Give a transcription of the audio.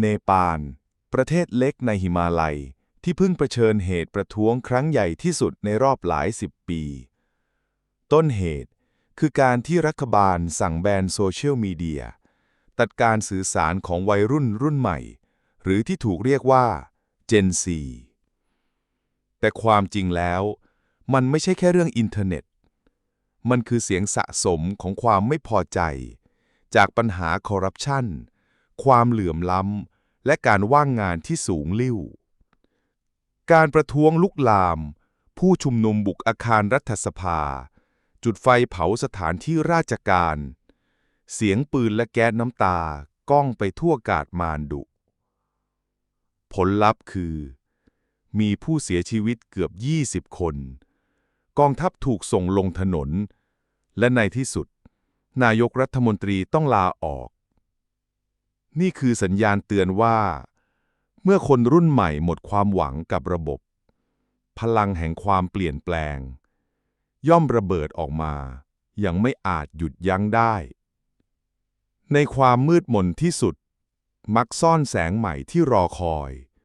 เนปาล ประเทศเล็กในหิมาลัย ที่เพิ่งเผชิญเหตุประท้วงครั้งใหญ่ที่สุดในรอบหลายสิบปี ต้นเหตุคือการที่รัฐบาลสั่งแบนโซเชียลมีเดีย ตัดการสื่อสารของวัยรุ่นรุ่นใหม่ หรือที่ถูกเรียกว่า Gen Z แต่ความจริงแล้ว มันไม่ใช่แค่เรื่องอินเทอร์เน็ต มันคือเสียงสะสมของความไม่พอใจ จากปัญหาคอร์รัปชัน ความเหลื่อมล้ำ และการว่างงานที่สูงลิ่ว การประท้วงลุกลาม ผู้ชุมนุมบุกอาคารรัฐสภา จุดไฟเผาสถานที่ราชการ เสียงปืนและแก๊สน้ำตาก้องไปทั่วกาดมานดุ ผลลัพธ์คือ มีผู้เสียชีวิตเกือบ 20 คน กองทัพถูกส่งลงถนน และในที่สุด นายกรัฐมนตรีต้องลาออก นี่คือสัญญาณเตือนว่า เมื่อคนรุ่นใหม่หมดความหวังกับระบบ พลังแห่งความเปลี่ยนแปลง ย่อมระเบิดออกมา ยังไม่อาจหยุดยั้งได้ ในความมืดมนที่สุด มักซ่อนแสงใหม่ที่รอคอย